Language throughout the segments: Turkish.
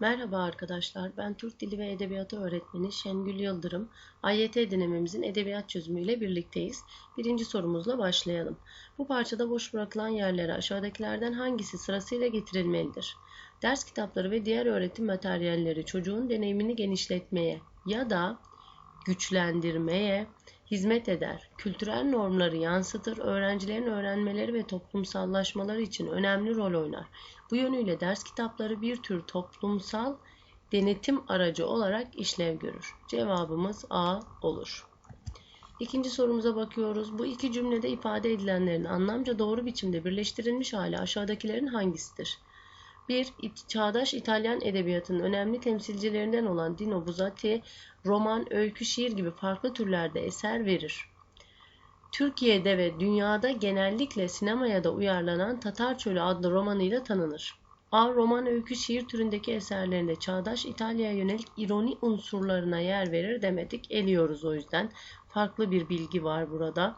Merhaba arkadaşlar, ben Türk Dili ve Edebiyatı öğretmeni Şengül Yıldırım. AYT denememizin edebiyat çözümüyle birlikteyiz. Birinci sorumuzla başlayalım. Bu parçada boş bırakılan yerlere aşağıdakilerden hangisi sırasıyla getirilmelidir? Ders kitapları ve diğer öğretim materyalleri çocuğun deneyimini genişletmeye ya da güçlendirmeye hizmet eder. Kültürel normları yansıtır, öğrencilerin öğrenmeleri ve toplumsallaşmaları için önemli rol oynar. Bu yönüyle ders kitapları bir tür toplumsal denetim aracı olarak işlev görür. Cevabımız A olur. İkinci sorumuza bakıyoruz. Bu iki cümlede ifade edilenlerin anlamca doğru biçimde birleştirilmiş hali aşağıdakilerin hangisidir? 1. Çağdaş İtalyan edebiyatının önemli temsilcilerinden olan Dino Buzzati, roman, öykü, şiir gibi farklı türlerde eser verir. Türkiye'de ve dünyada genellikle sinemaya da uyarlanan Tatar Çölü adlı romanıyla tanınır. A. Roman öykü şiir türündeki eserlerinde çağdaş İtalya'ya yönelik ironi unsurlarına yer verir demedik. Eliyoruz o yüzden. Farklı bir bilgi var burada.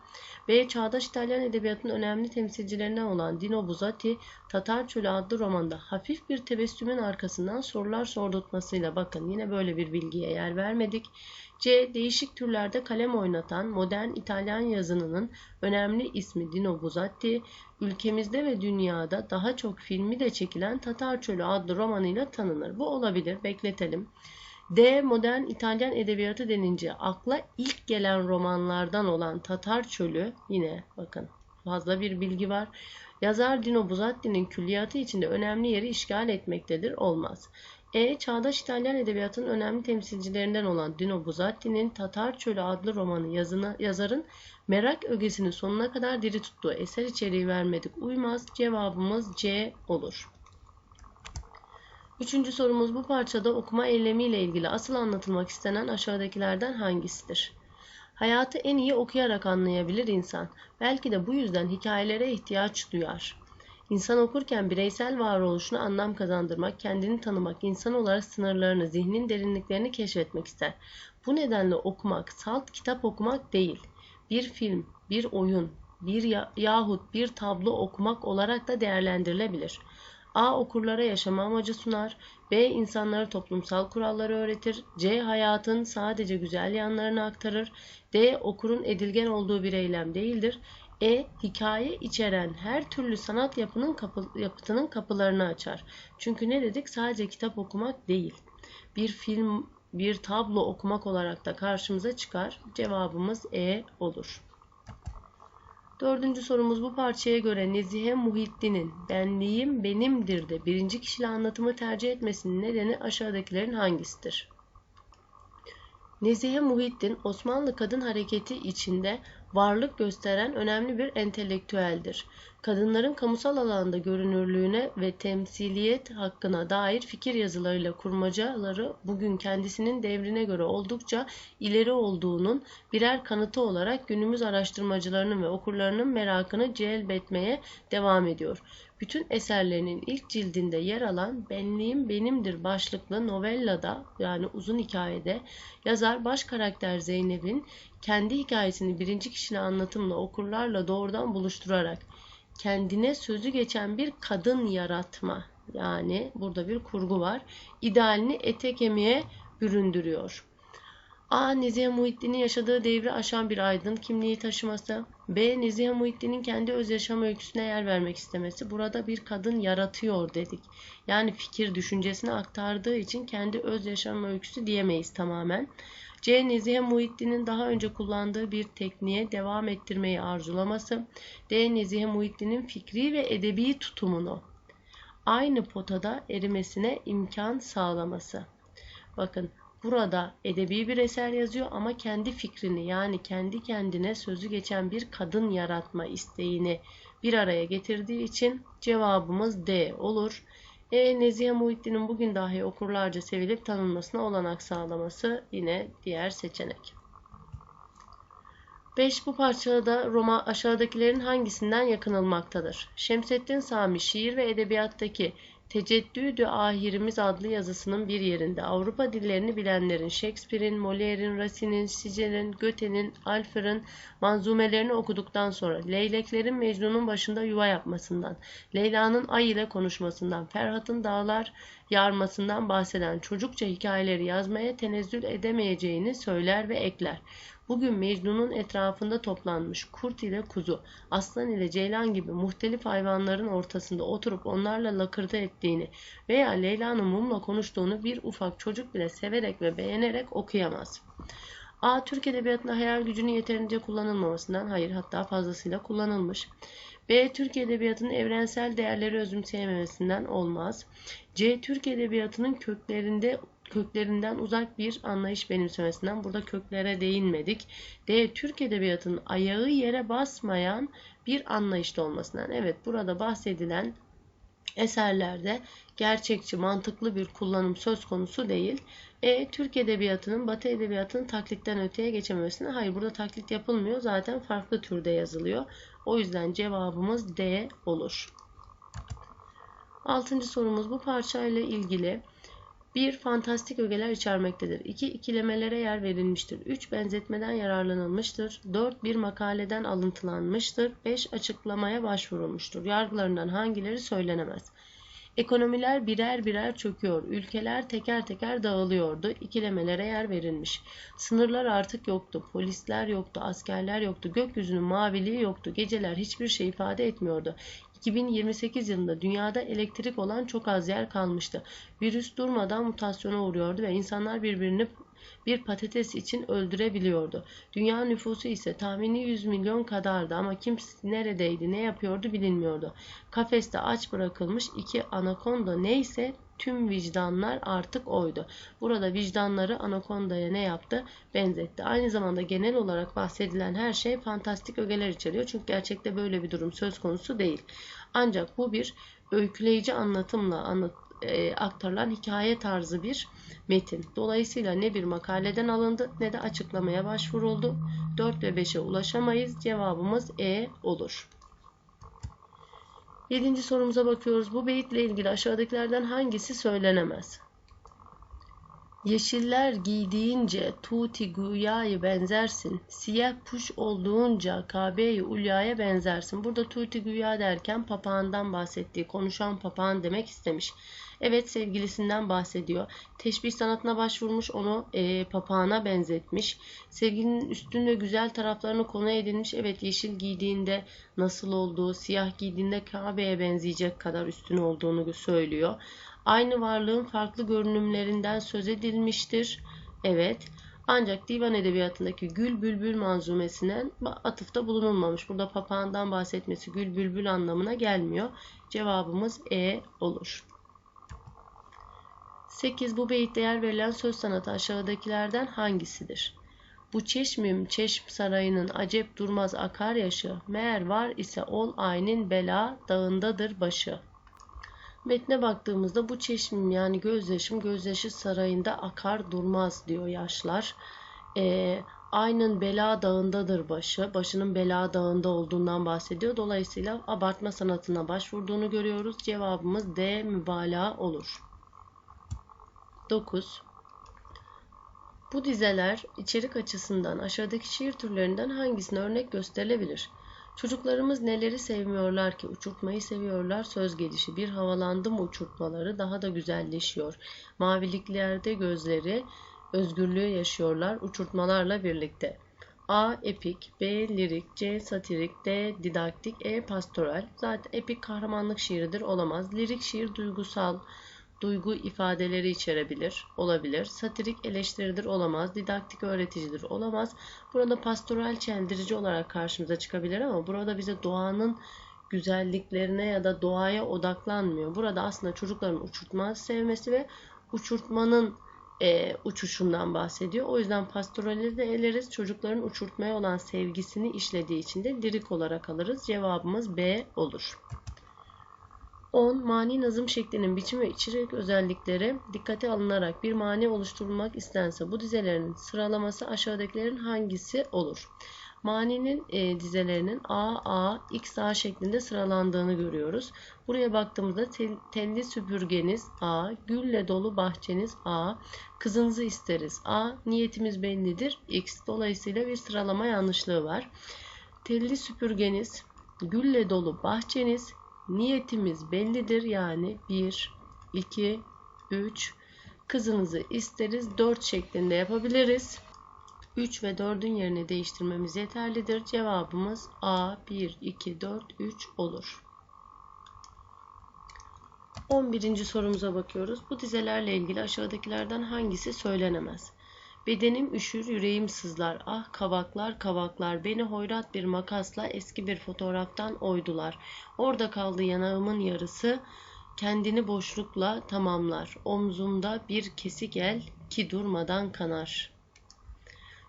B. Çağdaş İtalyan edebiyatının önemli temsilcilerinden olan Dino Buzzati, Tatar Çölü adlı romanda hafif bir tebessümün arkasından sorular sordurtmasıyla bakın yine böyle bir bilgiye yer vermedik. C. Değişik türlerde kalem oynatan modern İtalyan yazınının önemli ismi Dino Buzzati, ülkemizde ve dünyada daha çok filmi de çekilen Tatar Çölü adlı romanıyla tanınır. Bu olabilir, bekletelim. D. Modern İtalyan edebiyatı denince akla ilk gelen romanlardan olan Tatar Çölü, yine bakın fazla bir bilgi var. Yazar Dino Buzzati'nin külliyatı içinde önemli yeri işgal etmektedir, olmaz. E. Çağdaş İtalyan edebiyatının önemli temsilcilerinden olan Dino Buzzati'nin Tatar Çölü adlı romanı yazını, yazarın merak ögesini sonuna kadar diri tuttuğu eser içeriği vermedik uymaz. Cevabımız C olur. Üçüncü sorumuz bu parçada okuma eylemiyle ilgili asıl anlatılmak istenen aşağıdakilerden hangisidir? Hayatı en iyi okuyarak anlayabilir insan. Belki de bu yüzden hikayelere ihtiyaç duyar. İnsan okurken bireysel varoluşuna anlam kazandırmak, kendini tanımak, insan olarak sınırlarını, zihnin derinliklerini keşfetmek ister. Bu nedenle okumak, salt kitap okumak değil, bir film, bir oyun, bir ya yahut bir tablo okumak olarak da değerlendirilebilir. A. Okurlara yaşama amacı sunar. B. insanlara toplumsal kuralları öğretir. C. Hayatın sadece güzel yanlarını aktarır. D. Okurun edilgen olduğu bir eylem değildir. E. Hikaye içeren her türlü sanat yapının kapı, yapıtının kapılarını açar. Çünkü ne dedik? Sadece kitap okumak değil. Bir film, bir tablo okumak olarak da karşımıza çıkar. Cevabımız E olur. Dördüncü sorumuz bu parçaya göre Nezihe Muhittin'in benliğim benimdir de birinci kişili anlatımı tercih etmesinin nedeni aşağıdakilerin hangisidir? Nezihe Muhittin Osmanlı kadın hareketi içinde varlık gösteren önemli bir entelektüeldir. Kadınların kamusal alanda görünürlüğüne ve temsiliyet hakkına dair fikir yazılarıyla kurmacaları bugün kendisinin devrine göre oldukça ileri olduğunun birer kanıtı olarak günümüz araştırmacılarının ve okurlarının merakını celbetmeye devam ediyor. Bütün eserlerinin ilk cildinde yer alan Benliğim Benimdir başlıklı novellada yani uzun hikayede yazar baş karakter Zeynep'in kendi hikayesini birinci kişinin anlatımla okurlarla doğrudan buluşturarak kendine sözü geçen bir kadın yaratma yani burada bir kurgu var. İdealini ete kemiğe büründürüyor. A. Nezihe Muhittin'in yaşadığı devri aşan bir aydın kimliği taşıması. B. Nezihe Muhittin'in kendi öz yaşam öyküsüne yer vermek istemesi. Burada bir kadın yaratıyor dedik. Yani fikir düşüncesini aktardığı için kendi öz yaşam öyküsü diyemeyiz tamamen. C. Nezihe Muhittin'in daha önce kullandığı bir tekniğe devam ettirmeyi arzulaması. D. Nezihe Muhittin'in fikri ve edebi tutumunu aynı potada erimesine imkan sağlaması. Bakın burada edebi bir eser yazıyor ama kendi fikrini yani kendi kendine sözü geçen bir kadın yaratma isteğini bir araya getirdiği için cevabımız D olur. E, Nezihe Muhittin'in bugün dahi okurlarca sevilip tanınmasına olanak sağlaması yine diğer seçenek. 5. Bu parçada Roma aşağıdakilerin hangisinden yakınılmaktadır? Şemsettin Sami şiir ve edebiyattaki Teceddüdü Ahirimiz adlı yazısının bir yerinde Avrupa dillerini bilenlerin Shakespeare'in, Molière'in, Racine'in, Sicel'in, Goethe'nin, Alfer'in manzumelerini okuduktan sonra Leyleklerin Mecnun'un başında yuva yapmasından, Leyla'nın ay ile konuşmasından, Ferhat'ın dağlar yarmasından bahseden çocukça hikayeleri yazmaya tenezzül edemeyeceğini söyler ve ekler. Bugün Mecnun'un etrafında toplanmış kurt ile kuzu, aslan ile ceylan gibi muhtelif hayvanların ortasında oturup onlarla lakırdı ettiğini veya Leyla'nın mumla konuştuğunu bir ufak çocuk bile severek ve beğenerek okuyamaz. A. Türk Edebiyatı'nda hayal gücünün yeterince kullanılmamasından, hayır hatta fazlasıyla kullanılmış. B. Türk Edebiyatı'nın evrensel değerleri özümseyememesinden olmaz. C. Türk Edebiyatı'nın köklerinde köklerinden uzak bir anlayış benimsemesinden. Burada köklere değinmedik. D. Türk Edebiyatı'nın ayağı yere basmayan bir anlayışta olmasından. Evet burada bahsedilen eserlerde gerçekçi, mantıklı bir kullanım söz konusu değil. E. Türk Edebiyatı'nın Batı Edebiyatı'nın taklitten öteye geçememesine. Hayır burada taklit yapılmıyor. Zaten farklı türde yazılıyor. O yüzden cevabımız D olur. Altıncı sorumuz bu parçayla ilgili 1. Fantastik ögeler içermektedir. 2. ikilemelere yer verilmiştir. 3. Benzetmeden yararlanılmıştır. 4. Bir makaleden alıntılanmıştır. 5. Açıklamaya başvurulmuştur. Yargılarından hangileri söylenemez? Ekonomiler birer birer çöküyor. Ülkeler teker teker dağılıyordu. İkilemelere yer verilmiş. Sınırlar artık yoktu. Polisler yoktu. Askerler yoktu. Gökyüzünün maviliği yoktu. Geceler hiçbir şey ifade etmiyordu. 2028 yılında dünyada elektrik olan çok az yer kalmıştı. Virüs durmadan mutasyona uğruyordu ve insanlar birbirini bir patates için öldürebiliyordu. Dünya nüfusu ise tahmini 100 milyon kadardı ama kim neredeydi, ne yapıyordu bilinmiyordu. Kafeste aç bırakılmış iki anakonda neyse tüm vicdanlar artık oydu. Burada vicdanları anakondaya ne yaptı? Benzetti. Aynı zamanda genel olarak bahsedilen her şey fantastik ögeler içeriyor. Çünkü gerçekte böyle bir durum söz konusu değil. Ancak bu bir öyküleyici anlatımla anlat, e, aktarılan hikaye tarzı bir metin. Dolayısıyla ne bir makaleden alındı ne de açıklamaya başvuruldu. 4 ve 5'e ulaşamayız. Cevabımız E olur. Yedinci sorumuza bakıyoruz. Bu beyitle ilgili aşağıdakilerden hangisi söylenemez? Yeşiller giydiğince tuti güyayı benzersin. Siyah puş olduğunca Kabe-i Ulya'ya benzersin. Burada tuti güya derken papağandan bahsettiği, konuşan papağan demek istemiş. Evet sevgilisinden bahsediyor. Teşbih sanatına başvurmuş onu e, papağana benzetmiş. Sevgilinin üstün ve güzel taraflarını konu edinmiş. Evet yeşil giydiğinde nasıl olduğu, siyah giydiğinde Kabe'ye benzeyecek kadar üstün olduğunu söylüyor. Aynı varlığın farklı görünümlerinden söz edilmiştir. Evet. Ancak divan edebiyatındaki gül bülbül manzumesine atıfta bulunulmamış. Burada papağandan bahsetmesi gül bülbül anlamına gelmiyor. Cevabımız E olur. 8. Bu beyitte yer verilen söz sanatı aşağıdakilerden hangisidir? Bu çeşmim çeşm sarayının acep durmaz akar yaşı, meğer var ise ol aynin bela dağındadır başı. Metne baktığımızda bu çeşmim yani gözyaşım gözyaşı sarayında akar durmaz diyor yaşlar. Ee, Aynın bela dağındadır başı. Başının bela dağında olduğundan bahsediyor. Dolayısıyla abartma sanatına başvurduğunu görüyoruz. Cevabımız D mübalağa olur. 9. Bu dizeler içerik açısından aşağıdaki şiir türlerinden hangisine örnek gösterilebilir? Çocuklarımız neleri sevmiyorlar ki? Uçurtmayı seviyorlar söz gelişi. Bir havalandım uçurtmaları daha da güzelleşiyor. Maviliklerde gözleri özgürlüğü yaşıyorlar uçurtmalarla birlikte. A. Epik, B. Lirik, C. Satirik, D. Didaktik, E. Pastoral. Zaten epik kahramanlık şiiridir olamaz. Lirik şiir duygusal, duygu ifadeleri içerebilir, olabilir. Satirik eleştiridir, olamaz. Didaktik öğreticidir, olamaz. Burada pastoral çeldirici olarak karşımıza çıkabilir ama burada bize doğanın güzelliklerine ya da doğaya odaklanmıyor. Burada aslında çocukların uçurtma sevmesi ve uçurtmanın e, uçuşundan bahsediyor. O yüzden pastorali de eleriz. Çocukların uçurtmaya olan sevgisini işlediği için de lirik olarak alırız. Cevabımız B olur. 10. Mani nazım şeklinin biçim ve içerik özellikleri dikkate alınarak bir mani oluşturulmak istense bu dizelerin sıralaması aşağıdakilerin hangisi olur? Mani'nin e, dizelerinin A, A, X, A şeklinde sıralandığını görüyoruz. Buraya baktığımızda tel, telli süpürgeniz A, gülle dolu bahçeniz A, kızınızı isteriz A, niyetimiz bellidir X. Dolayısıyla bir sıralama yanlışlığı var. Telli süpürgeniz, gülle dolu bahçeniz, niyetimiz bellidir yani 1, 2, 3. Kızınızı isteriz 4 şeklinde yapabiliriz. 3 ve 4'ün yerini değiştirmemiz yeterlidir. Cevabımız A 1, 2, 4, 3 olur. 11. sorumuza bakıyoruz. Bu dizelerle ilgili aşağıdakilerden hangisi söylenemez? Bedenim üşür, yüreğim sızlar. Ah kavaklar kavaklar, beni hoyrat bir makasla eski bir fotoğraftan oydular. Orada kaldı yanağımın yarısı, kendini boşlukla tamamlar. Omzumda bir kesik el ki durmadan kanar.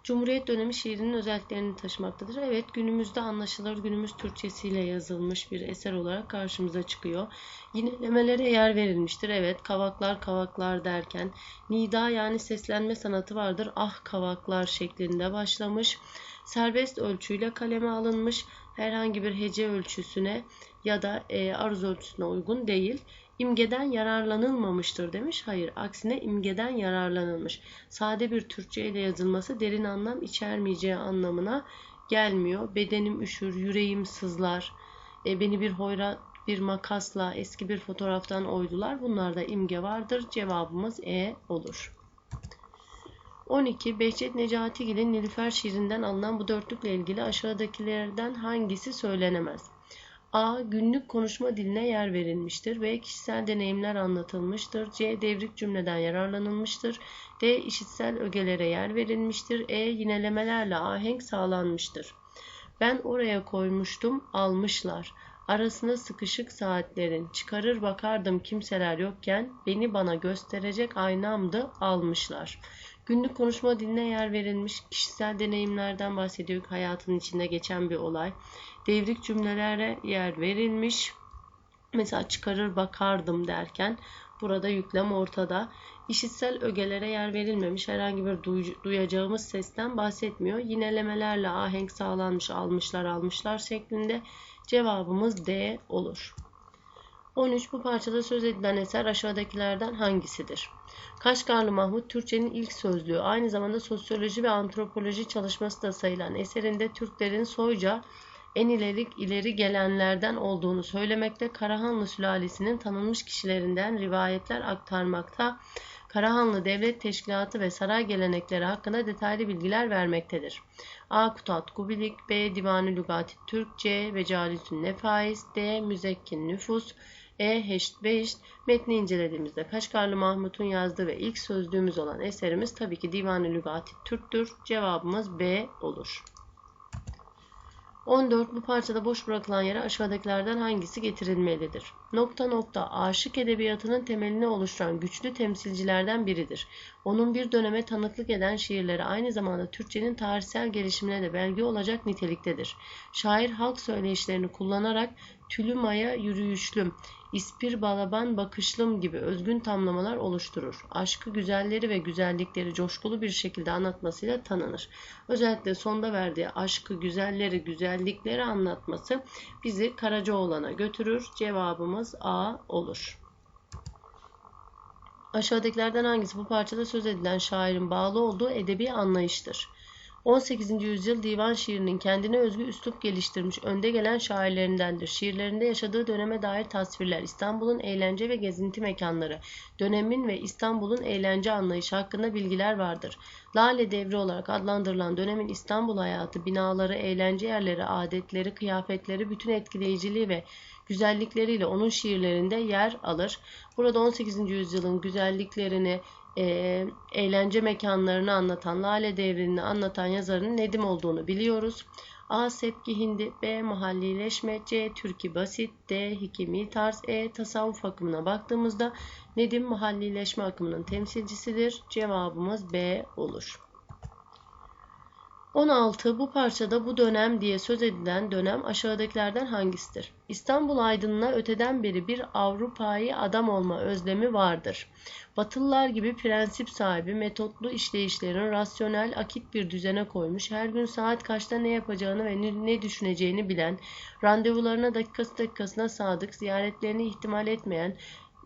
Cumhuriyet dönemi şiirinin özelliklerini taşımaktadır. Evet günümüzde anlaşılır günümüz Türkçesiyle yazılmış bir eser olarak karşımıza çıkıyor. Yinelemelere yer verilmiştir. Evet kavaklar kavaklar derken nida yani seslenme sanatı vardır. Ah kavaklar şeklinde başlamış. Serbest ölçüyle kaleme alınmış. Herhangi bir hece ölçüsüne ya da e, aruz ölçüsüne uygun değil imgeden yararlanılmamıştır demiş. Hayır, aksine imgeden yararlanılmış. Sade bir Türkçe ile yazılması derin anlam içermeyeceği anlamına gelmiyor. Bedenim üşür, yüreğim sızlar, e, beni bir hoyra bir makasla eski bir fotoğraftan oydular. Bunlarda imge vardır. Cevabımız E olur. 12. Behçet Necatigil'in Nilüfer şiirinden alınan bu dörtlükle ilgili aşağıdakilerden hangisi söylenemez? A. Günlük konuşma diline yer verilmiştir. B. Kişisel deneyimler anlatılmıştır. C. Devrik cümleden yararlanılmıştır. D. işitsel ögelere yer verilmiştir. E. Yinelemelerle ahenk sağlanmıştır. Ben oraya koymuştum, almışlar. Arasına sıkışık saatlerin, çıkarır bakardım kimseler yokken, beni bana gösterecek aynamdı, almışlar. Günlük konuşma diline yer verilmiş, kişisel deneyimlerden bahsediyor, hayatın içinde geçen bir olay devrik cümlelere yer verilmiş. Mesela çıkarır bakardım derken burada yüklem ortada. İşitsel ögelere yer verilmemiş herhangi bir duyacağımız sesten bahsetmiyor. Yinelemelerle ahenk sağlanmış almışlar almışlar şeklinde cevabımız D olur. 13. Bu parçada söz edilen eser aşağıdakilerden hangisidir? Kaşgarlı Mahmut Türkçenin ilk sözlüğü, aynı zamanda sosyoloji ve antropoloji çalışması da sayılan eserinde Türklerin soyca en ileri, ileri gelenlerden olduğunu söylemekte, Karahanlı sülalesinin tanınmış kişilerinden rivayetler aktarmakta, Karahanlı Devlet Teşkilatı ve saray gelenekleri hakkında detaylı bilgiler vermektedir. A. Kutat Kubilik B. Divanı Lügati Türk C. Vecalisün Nefais D. Müzekkin Nüfus E. Heşt Beşt Metni incelediğimizde Kaşgarlı Mahmut'un yazdığı ve ilk sözlüğümüz olan eserimiz tabii ki Divanı Lügati Türk'tür. Cevabımız B olur. 14. Bu parçada boş bırakılan yere aşağıdakilerden hangisi getirilmelidir? Nokta nokta aşık edebiyatının temelini oluşturan güçlü temsilcilerden biridir. Onun bir döneme tanıklık eden şiirleri aynı zamanda Türkçenin tarihsel gelişimine de belge olacak niteliktedir. Şair halk söyleyişlerini kullanarak tülümaya yürüyüşlüm, ispir balaban bakışlım gibi özgün tamlamalar oluşturur. Aşkı güzelleri ve güzellikleri coşkulu bir şekilde anlatmasıyla tanınır. Özellikle sonda verdiği aşkı, güzelleri, güzellikleri anlatması bizi Karacaoğlan'a götürür. Cevabımız A olur. Aşağıdakilerden hangisi bu parçada söz edilen şairin bağlı olduğu edebi anlayıştır? 18. yüzyıl divan şiirinin kendine özgü üslup geliştirmiş önde gelen şairlerindendir. Şiirlerinde yaşadığı döneme dair tasvirler, İstanbul'un eğlence ve gezinti mekanları, dönemin ve İstanbul'un eğlence anlayışı hakkında bilgiler vardır. Lale devri olarak adlandırılan dönemin İstanbul hayatı, binaları, eğlence yerleri, adetleri, kıyafetleri, bütün etkileyiciliği ve güzellikleriyle onun şiirlerinde yer alır. Burada 18. yüzyılın güzelliklerini, e, eğlence mekanlarını anlatan, Lale devrini anlatan yazarın Nedim olduğunu biliyoruz. A. Sepki Hindi B. Mahallileşme C. Türki Basit D. Hikimi Tarz E. Tasavvuf akımına baktığımızda Nedim mahallileşme akımının temsilcisidir. Cevabımız B olur. 16. Bu parçada bu dönem diye söz edilen dönem aşağıdakilerden hangisidir? İstanbul aydınına öteden beri bir Avrupa'yı adam olma özlemi vardır. Batılılar gibi prensip sahibi, metotlu işleyişlerin rasyonel, akit bir düzene koymuş, her gün saat kaçta ne yapacağını ve ne düşüneceğini bilen, randevularına dakikası dakikasına sadık, ziyaretlerini ihtimal etmeyen,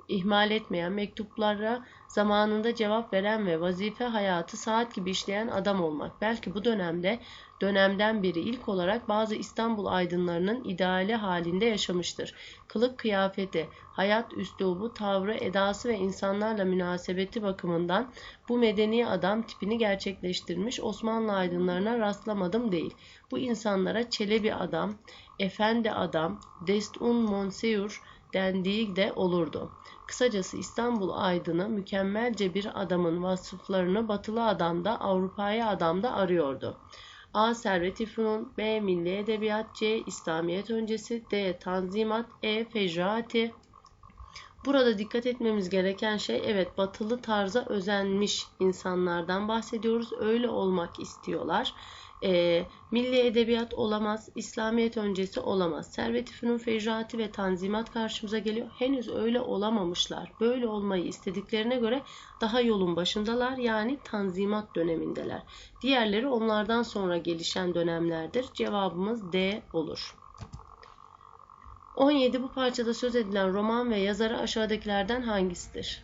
ihmal etmeyen, mektuplara zamanında cevap veren ve vazife hayatı saat gibi işleyen adam olmak. Belki bu dönemde dönemden biri ilk olarak bazı İstanbul aydınlarının ideali halinde yaşamıştır. Kılık kıyafeti, hayat üslubu, tavrı, edası ve insanlarla münasebeti bakımından bu medeni adam tipini gerçekleştirmiş Osmanlı aydınlarına rastlamadım değil. Bu insanlara Çelebi adam, Efendi adam, Destun Monsieur dendiği de olurdu. Kısacası İstanbul aydını mükemmelce bir adamın vasıflarını batılı adamda, Avrupa'yı adamda arıyordu. A. Servet-i Fünun B. Milli Edebiyat C. İslamiyet öncesi D. Tanzimat E. Fecraati Burada dikkat etmemiz gereken şey evet batılı tarza özenmiş insanlardan bahsediyoruz. Öyle olmak istiyorlar e, milli edebiyat olamaz, İslamiyet öncesi olamaz. Servet-i Fünun Fecraati ve Tanzimat karşımıza geliyor. Henüz öyle olamamışlar. Böyle olmayı istediklerine göre daha yolun başındalar. Yani Tanzimat dönemindeler. Diğerleri onlardan sonra gelişen dönemlerdir. Cevabımız D olur. 17 bu parçada söz edilen roman ve yazarı aşağıdakilerden hangisidir?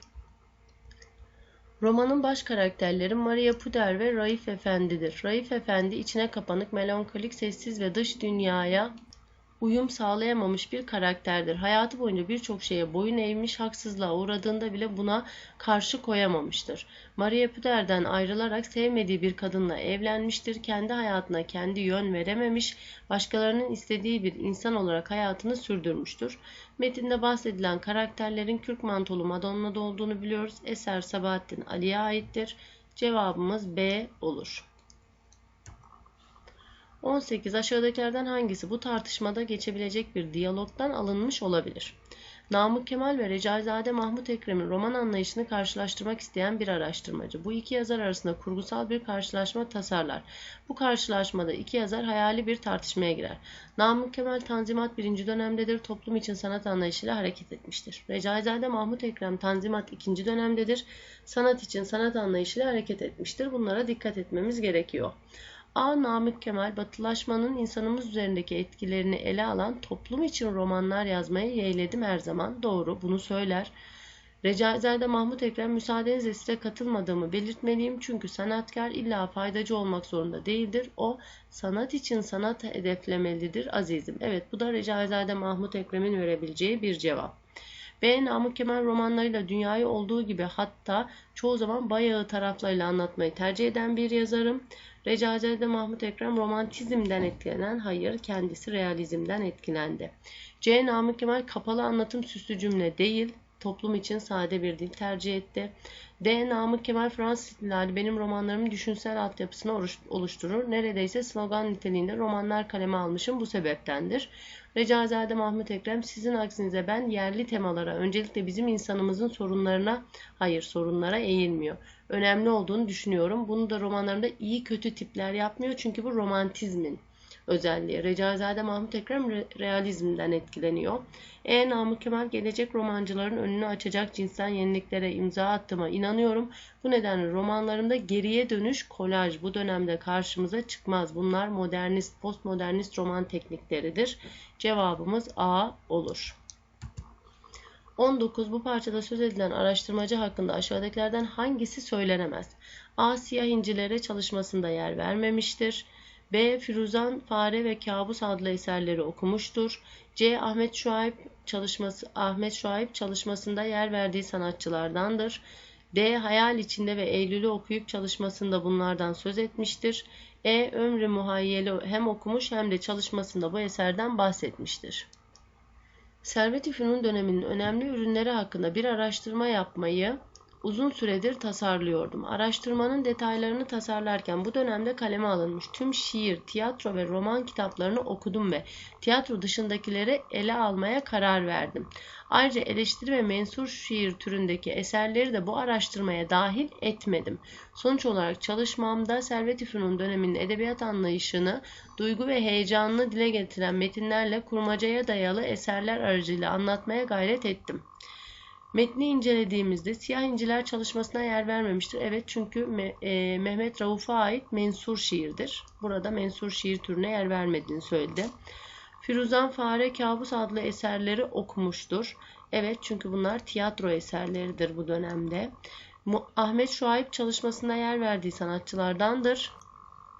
Romanın baş karakterleri Maria Puder ve Raif Efendi'dir. Raif Efendi içine kapanık, melankolik, sessiz ve dış dünyaya uyum sağlayamamış bir karakterdir. Hayatı boyunca birçok şeye boyun eğmiş, haksızlığa uğradığında bile buna karşı koyamamıştır. Maria Puder'den ayrılarak sevmediği bir kadınla evlenmiştir. Kendi hayatına kendi yön verememiş, başkalarının istediği bir insan olarak hayatını sürdürmüştür. Metinde bahsedilen karakterlerin Kürk mantolu Madonna'da olduğunu biliyoruz. Eser Sabahattin Ali'ye aittir. Cevabımız B olur. 18. Aşağıdakilerden hangisi bu tartışmada geçebilecek bir diyalogdan alınmış olabilir? Namık Kemal ve Recaizade Mahmut Ekrem'in roman anlayışını karşılaştırmak isteyen bir araştırmacı. Bu iki yazar arasında kurgusal bir karşılaşma tasarlar. Bu karşılaşmada iki yazar hayali bir tartışmaya girer. Namık Kemal Tanzimat birinci dönemdedir, toplum için sanat anlayışıyla hareket etmiştir. Recaizade Mahmut Ekrem Tanzimat ikinci dönemdedir, sanat için sanat anlayışıyla hareket etmiştir. Bunlara dikkat etmemiz gerekiyor. A. Namık Kemal, batılaşmanın insanımız üzerindeki etkilerini ele alan toplum için romanlar yazmayı yeğledim her zaman. Doğru, bunu söyler. Recaizade Mahmut Ekrem, müsaadenizle size katılmadığımı belirtmeliyim çünkü sanatkar illa faydacı olmak zorunda değildir. O, sanat için sanat hedeflemelidir azizim. Evet, bu da Recaizade Mahmut Ekrem'in verebileceği bir cevap. B. Namık Kemal romanlarıyla dünyayı olduğu gibi hatta çoğu zaman bayağı taraflarıyla anlatmayı tercih eden bir yazarım. Recaizade Mahmut Ekrem romantizmden etkilenen, hayır kendisi realizmden etkilendi. C. Namık Kemal kapalı anlatım süslü cümle değil, toplum için sade bir dil tercih etti. D. Namık Kemal Fransız İhtilali benim romanlarımın düşünsel altyapısını oluşturur. Neredeyse slogan niteliğinde romanlar kaleme almışım bu sebeptendir. Recaizade Mahmut Ekrem sizin aksinize ben yerli temalara öncelikle bizim insanımızın sorunlarına hayır sorunlara eğilmiyor. Önemli olduğunu düşünüyorum. Bunu da romanlarında iyi kötü tipler yapmıyor çünkü bu romantizmin özelliği. Recaizade Mahmut Ekrem re realizmden etkileniyor. E. Namık Kemal gelecek romancıların önünü açacak cinsten yeniliklere imza attığıma inanıyorum. Bu nedenle romanlarımda geriye dönüş kolaj bu dönemde karşımıza çıkmaz. Bunlar modernist, postmodernist roman teknikleridir. Cevabımız A olur. 19. Bu parçada söz edilen araştırmacı hakkında aşağıdakilerden hangisi söylenemez? A. Siyah incilere çalışmasında yer vermemiştir. B. Firuzan Fare ve Kabus adlı eserleri okumuştur. C. Ahmet Şuayb çalışması Ahmet Şuayb çalışmasında yer verdiği sanatçılardandır. D. Hayal içinde ve Eylül'ü okuyup çalışmasında bunlardan söz etmiştir. E. Ömrü Muhayyeli hem okumuş hem de çalışmasında bu eserden bahsetmiştir. Servet-i Fünun döneminin önemli ürünleri hakkında bir araştırma yapmayı uzun süredir tasarlıyordum. Araştırmanın detaylarını tasarlarken bu dönemde kaleme alınmış tüm şiir, tiyatro ve roman kitaplarını okudum ve tiyatro dışındakileri ele almaya karar verdim. Ayrıca eleştiri ve mensur şiir türündeki eserleri de bu araştırmaya dahil etmedim. Sonuç olarak çalışmamda Servet-i Fünun döneminin edebiyat anlayışını duygu ve heyecanını dile getiren metinlerle kurmacaya dayalı eserler aracılığıyla anlatmaya gayret ettim. Metni incelediğimizde siyah inciler çalışmasına yer vermemiştir. Evet çünkü e, Mehmet Rauf'a ait mensur şiirdir. Burada mensur şiir türüne yer vermediğini söyledi. Firuzan Fare Kabus adlı eserleri okumuştur. Evet çünkü bunlar tiyatro eserleridir bu dönemde. Ahmet Şuayb çalışmasına yer verdiği sanatçılardandır.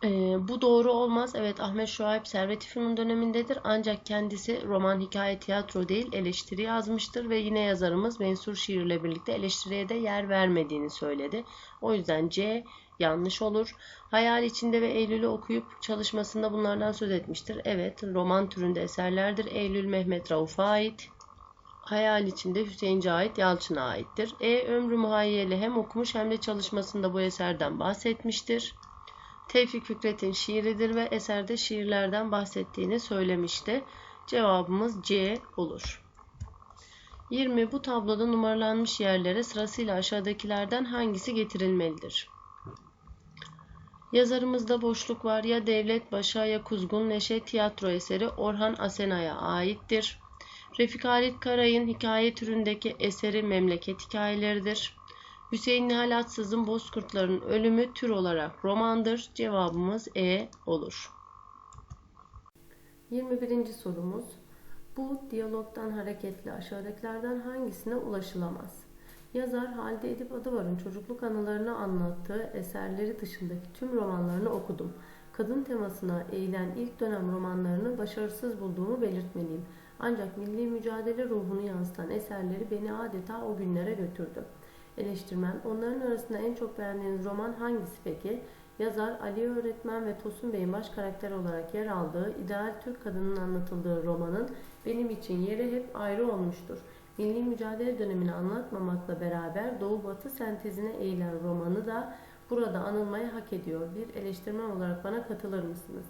Ee, bu doğru olmaz. Evet Ahmet Şuayb Servet-i Fünun dönemindedir. Ancak kendisi roman, hikaye, tiyatro değil eleştiri yazmıştır ve yine yazarımız mensur şiirle birlikte eleştiriye de yer vermediğini söyledi. O yüzden C yanlış olur. Hayal içinde ve Eylül'ü okuyup çalışmasında bunlardan söz etmiştir. Evet roman türünde eserlerdir. Eylül Mehmet Rauf'a ait. Hayal içinde Hüseyin Cahit Yalçın'a aittir. E. Ömrü Muhayyeli hem okumuş hem de çalışmasında bu eserden bahsetmiştir. Tevfik Fikret'in şiiridir ve eserde şiirlerden bahsettiğini söylemişti. Cevabımız C olur. 20. Bu tabloda numaralanmış yerlere sırasıyla aşağıdakilerden hangisi getirilmelidir? Yazarımızda boşluk var. Ya Devlet Başa ya Kuzgun Neşe tiyatro eseri Orhan Asena'ya aittir. Refik Halit Karay'ın hikaye türündeki eseri Memleket Hikayeleridir. Hüseyin Nihal Atsız'ın Bozkurtların Ölümü tür olarak romandır. Cevabımız E olur. 21. sorumuz. Bu diyalogdan hareketle aşağıdakilerden hangisine ulaşılamaz? Yazar Halide Edip Adıvar'ın çocukluk anılarını anlattığı eserleri dışındaki tüm romanlarını okudum. Kadın temasına eğilen ilk dönem romanlarını başarısız bulduğumu belirtmeliyim. Ancak milli mücadele ruhunu yansıtan eserleri beni adeta o günlere götürdü. Eleştirmen, onların arasında en çok beğendiğiniz roman hangisi peki? Yazar, Ali Öğretmen ve Tosun Bey'in baş karakter olarak yer aldığı ideal Türk kadının anlatıldığı romanın benim için yeri hep ayrı olmuştur. Milli mücadele dönemini anlatmamakla beraber Doğu-Batı sentezine eğilen romanı da burada anılmayı hak ediyor. Bir eleştirmen olarak bana katılır mısınız?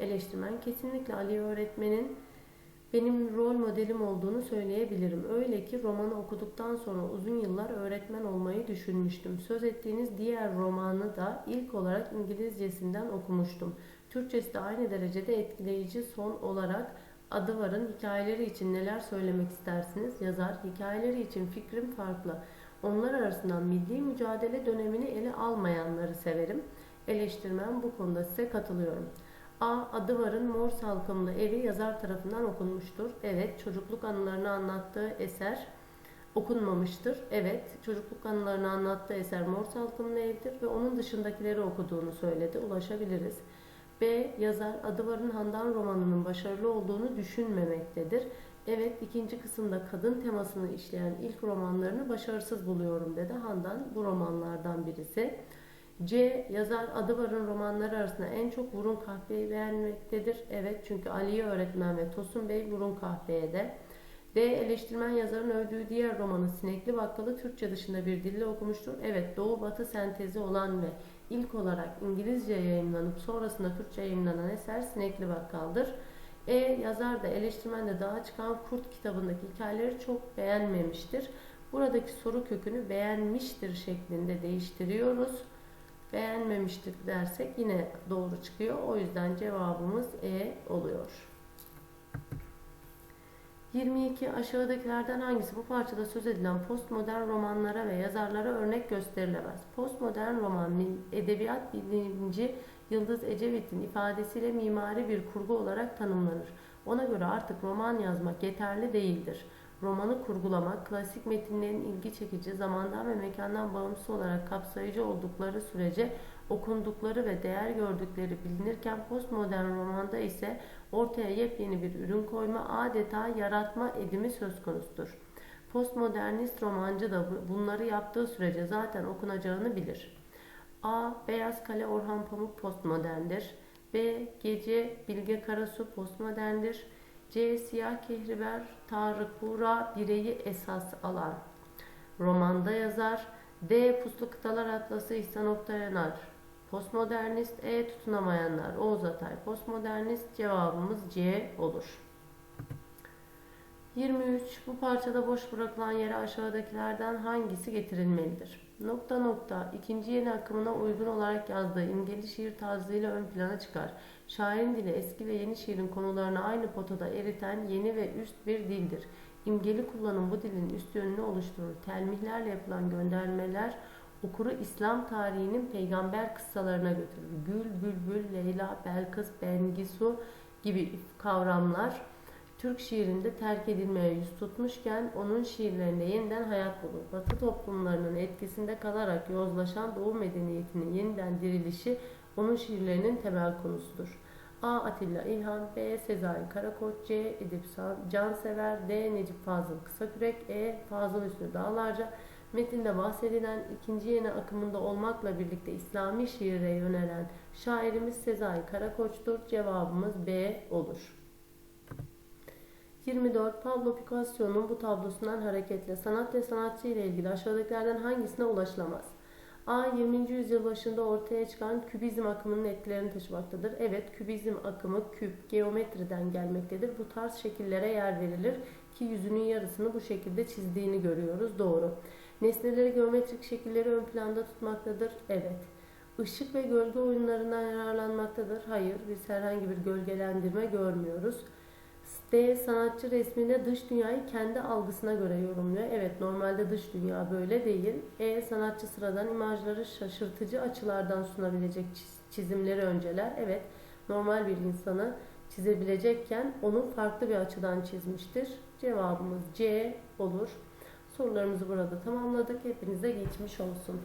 Eleştirmen, kesinlikle Ali Öğretmen'in benim rol modelim olduğunu söyleyebilirim. Öyle ki romanı okuduktan sonra uzun yıllar öğretmen olmayı düşünmüştüm. Söz ettiğiniz diğer romanı da ilk olarak İngilizcesinden okumuştum. Türkçesi de aynı derecede etkileyici son olarak adı varın hikayeleri için neler söylemek istersiniz? Yazar, hikayeleri için fikrim farklı. Onlar arasından milli mücadele dönemini ele almayanları severim. Eleştirmen bu konuda size katılıyorum. A. Adı varın Mor Salkımlı Evi yazar tarafından okunmuştur. Evet, çocukluk anılarını anlattığı eser okunmamıştır. Evet, çocukluk anılarını anlattığı eser Mor Salkımlı Ev'dir ve onun dışındakileri okuduğunu söyledi. Ulaşabiliriz. B. Yazar adı varın Handan romanının başarılı olduğunu düşünmemektedir. Evet, ikinci kısımda kadın temasını işleyen ilk romanlarını başarısız buluyorum dedi. Handan bu romanlardan birisi. C. Yazar adı varın romanları arasında en çok Burun Kahve'yi beğenmektedir. Evet çünkü Aliye Öğretmen ve Tosun Bey Burun Kahve'de. D. Eleştirmen yazarın övdüğü diğer romanı Sinekli Bakkalı Türkçe dışında bir dille okumuştur. Evet Doğu Batı sentezi olan ve ilk olarak İngilizce yayınlanıp sonrasında Türkçe yayınlanan eser Sinekli Bakkal'dır. E. Yazar da eleştirmen de daha çıkan Kurt kitabındaki hikayeleri çok beğenmemiştir. Buradaki soru kökünü beğenmiştir şeklinde değiştiriyoruz beğenmemiştir dersek yine doğru çıkıyor. O yüzden cevabımız E oluyor. 22. Aşağıdakilerden hangisi bu parçada söz edilen postmodern romanlara ve yazarlara örnek gösterilemez? Postmodern roman edebiyat bilimci Yıldız Ecevit'in ifadesiyle mimari bir kurgu olarak tanımlanır. Ona göre artık roman yazmak yeterli değildir. Romanı kurgulamak, klasik metinlerin ilgi çekici, zamandan ve mekandan bağımsız olarak kapsayıcı oldukları sürece okundukları ve değer gördükleri bilinirken postmodern romanda ise ortaya yepyeni bir ürün koyma, adeta yaratma edimi söz konusudur. Postmodernist romancı da bunları yaptığı sürece zaten okunacağını bilir. A. Beyaz Kale Orhan Pamuk postmoderndir. B. Gece Bilge Karasu postmoderndir. C. Siyah Kehriber Tarık Buğra bireyi esas alan. Romanda yazar. D. Puslu Kıtalar Atlası İhsan Oktayanar. Postmodernist. E. Tutunamayanlar. Oğuz Atay. Postmodernist. Cevabımız C olur. 23. Bu parçada boş bırakılan yere aşağıdakilerden hangisi getirilmelidir? Nokta nokta ikinci yeni akımına uygun olarak yazdığı imgeli şiir tarzıyla ön plana çıkar. Şairin dili eski ve yeni şiirin konularını aynı potada eriten yeni ve üst bir dildir. İmgeli kullanım bu dilin üst yönünü oluşturur. Telmihlerle yapılan göndermeler okuru İslam tarihinin peygamber kıssalarına götürür. Gül, Bülbül, Leyla, Belkıs, Bengisu gibi kavramlar Türk şiirinde terk edilmeye yüz tutmuşken onun şiirlerinde yeniden hayat bulur. Batı toplumlarının etkisinde kalarak yozlaşan Doğu medeniyetinin yeniden dirilişi onun şiirlerinin temel konusudur. A. Atilla İlhan B. Sezai Karakoç C. Edip Cansever D. Necip Fazıl Kısakürek E. Fazıl Hüsnü Dağlarca Metinde bahsedilen ikinci yeni akımında olmakla birlikte İslami şiire yönelen şairimiz Sezai Karakoç'tur. Cevabımız B olur. 24. Pablo Picasso'nun bu tablosundan hareketle sanat ve sanatçı ile ilgili aşağıdakilerden hangisine ulaşılamaz? A. 20. yüzyıl başında ortaya çıkan kübizm akımının etkilerini taşımaktadır. Evet, kübizm akımı küp, geometriden gelmektedir. Bu tarz şekillere yer verilir ki yüzünün yarısını bu şekilde çizdiğini görüyoruz. Doğru. Nesneleri geometrik şekilleri ön planda tutmaktadır. Evet. Işık ve gölge oyunlarından yararlanmaktadır. Hayır, biz herhangi bir gölgelendirme görmüyoruz. D. Sanatçı resminde dış dünyayı kendi algısına göre yorumluyor. Evet, normalde dış dünya böyle değil. E. Sanatçı sıradan imajları şaşırtıcı açılardan sunabilecek çiz- çizimleri önceler. Evet, normal bir insanı çizebilecekken onu farklı bir açıdan çizmiştir. Cevabımız C olur. Sorularımızı burada tamamladık. Hepinize geçmiş olsun.